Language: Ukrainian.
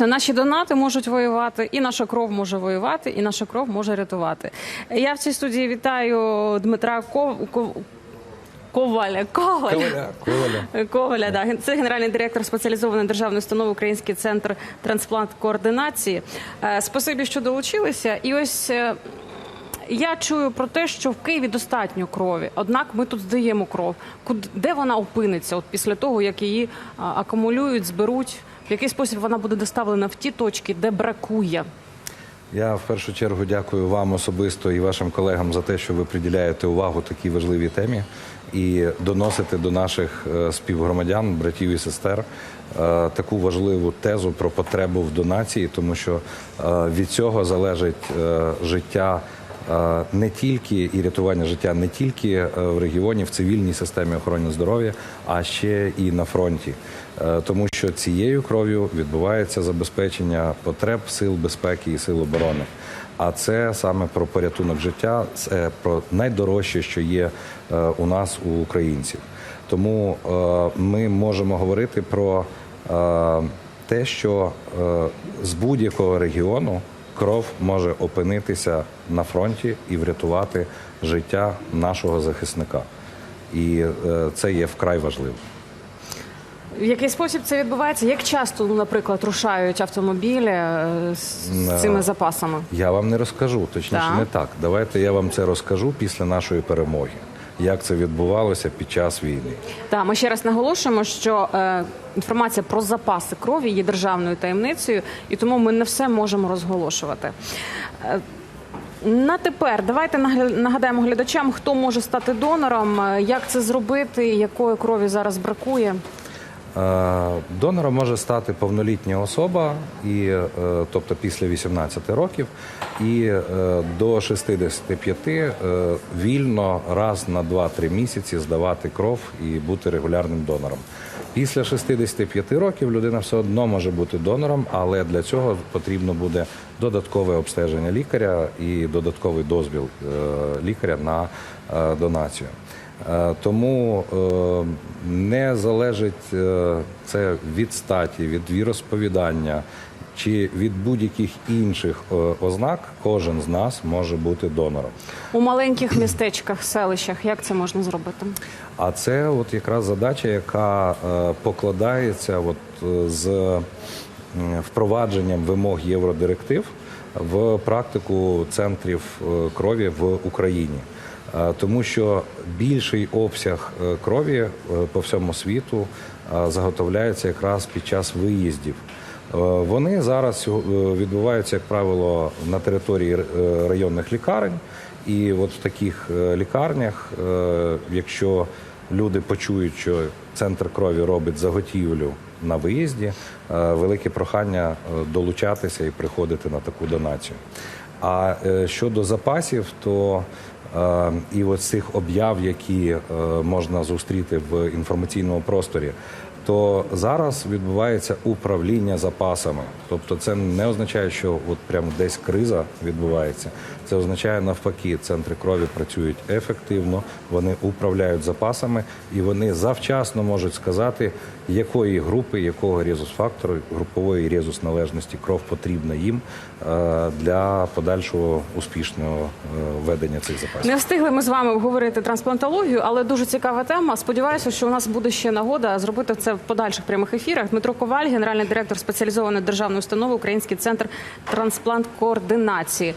Наші донати можуть воювати, і наша кров може воювати, і наша кров може рятувати. Я в цій студії вітаю Дмитра Ков... Ков... Коваля. Коваля. Коваля, Коваля. Коваля, да. Це генеральний директор спеціалізованої державної установи Український центр трансплант координації. Е, Спасибі, що долучилися. І ось е, я чую про те, що в Києві достатньо крові. Однак ми тут здаємо кров. Де вона опиниться от після того, як її акумулюють, зберуть? В який спосіб вона буде доставлена в ті точки, де бракує? Я в першу чергу дякую вам особисто і вашим колегам за те, що ви приділяєте увагу такій важливій темі і доносите до наших е, співгромадян, братів і сестер е, таку важливу тезу про потребу в донації, тому що е, від цього залежить життя. Не тільки і рятування життя не тільки е, в регіоні, в цивільній системі охорони здоров'я, а ще і на фронті, Е, тому що цією кров'ю відбувається забезпечення потреб сил безпеки і сил оборони. А це саме про порятунок життя, це про найдорожче, що є е, у нас у українців. Тому ми можемо говорити про те, що з будь-якого регіону кров може опинитися на фронті і врятувати життя нашого захисника. І е, це є вкрай важливо. В який спосіб це відбувається? Як часто, ну, наприклад, рушають автомобілі е, з з цими запасами? Я вам не розкажу, точніше, Так. не так. Давайте я вам це розкажу після нашої перемоги. Як це відбувалося під час війни? Так, ми ще раз наголошуємо, що е, інформація про запаси крові є державною таємницею, і тому ми не все можемо розголошувати. Е, на тепер давайте нагадаємо глядачам, хто може стати донором, е, як це зробити, якої крові зараз бракує. Е, Донором може стати повнолітня особа, і, е, тобто після 18 років, і е, до 65 е, вільно раз на 2-3 місяці здавати кров і бути регулярним донором. Після 65 років людина все одно може бути донором, але для цього потрібно буде додаткове обстеження лікаря і додатковий дозвіл лікаря на донацію. Е, Тому е, не залежить е, це від статі, від віросповідання чи від будь-яких інших ознак. Кожен з нас може бути донором. У маленьких містечках, селищах, як це можна зробити? А це от якраз задача, яка покладається от, з впровадженням вимог євродиректив в практику центрів крові в Україні. Тому що більший обсяг е, крові е, по всьому світу е, заготовляється якраз під час виїздів. Вони зараз відбуваються, як правило, на території районних лікарень. І от в таких лікарнях, якщо люди почують, що центр крові робить заготівлю на виїзді, велике прохання долучатися і приходити на таку донацію. А щодо запасів, то і от цих об'яв, які е, можна зустріти в інформаційному просторі, то зараз відбувається управління запасами. Тобто це не означає, що от прямо десь криза відбувається. Це означає навпаки, центри крові працюють ефективно, вони управляють запасами і вони завчасно можуть сказати, якої групи, якого резус-фактору, групової резус належності кров потрібна їм е, для подальшого успішного е, ведення цих запасів. Не встигли ми з вами обговорити трансплантологію, але дуже цікава тема. Сподіваюся, що у нас буде ще нагода зробити це в подальших прямих ефірах. Дмитро Коваль, генеральний директор спеціалізованої державної установи Український центр трансплант координації.